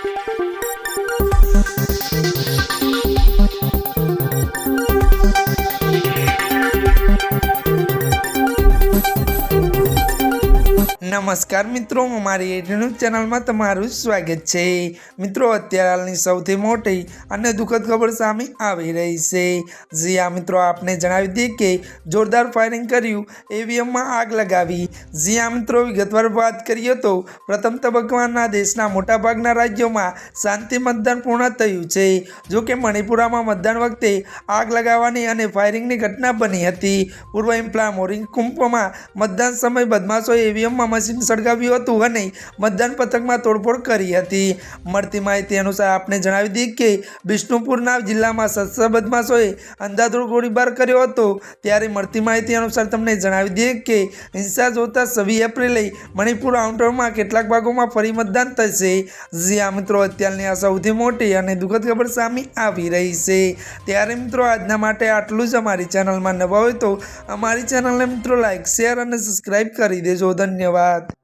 プレゼント નમસ્કાર મિત્રો મારી ન્યૂઝ ચેનલમાં તમારું સ્વાગત છે. મિત્રો, અત્યારે હાલની સૌથી મોટી અને દુઃખદ ખબર સામે આવી રહી છે. જી આ મિત્રો, આપને જણાવી દઈએ કે જોરદાર ફાયરિંગ કર્યું એવીએમમાં આગ લગાવી. જી આ મિત્રો, વિગતવાર વાત કરીએ તો પ્રથમ તબક્કાના દેશના મોટાભાગના રાજ્યોમાં શાંતિ મતદાન પૂર્ણ થયું છે. જો કે મણિપુરામાં મતદાન વખતે આગ લગાવવાની અને ફાયરિંગની ઘટના બની હતી. પૂર્વ ઇમ્પ્લા મોરિંગ કુંપમાં મતદાન સમય બદમાશો ઈવીએમમાં મશીન સળગાવ્યું હતું અને મતદાન પથકમાં તોડફોડ કરી હતી. મળતી માહિતી અનુસાર આપને જણાવી દઈએ કે બિષ્ણુપુરના જિલ્લામાં સસ્તા બદમાશોએ અંધાધૂળ ગોળીબાર કર્યો હતો. ત્યારે મળતી માહિતી અનુસાર તમને જણાવી દઈએ કે હિંસા જોતા છવ્વીસ એપ્રિલે મણિપુર આઉટરમાં કેટલાક ભાગોમાં ફરી મતદાન થશે. જ્યાં મિત્રો, અત્યારની આ સૌથી મોટી અને દુઃખદ ખબર સામે આવી રહી છે. ત્યારે મિત્રો, આજના માટે આટલું જ અમારી ચેનલમાં નવા હોય તો અમારી ચેનલને મિત્રો લાઈક શેર અને સબસ્ક્રાઈબ કરી દેજો. ધન્યવાદ. धन्यवाद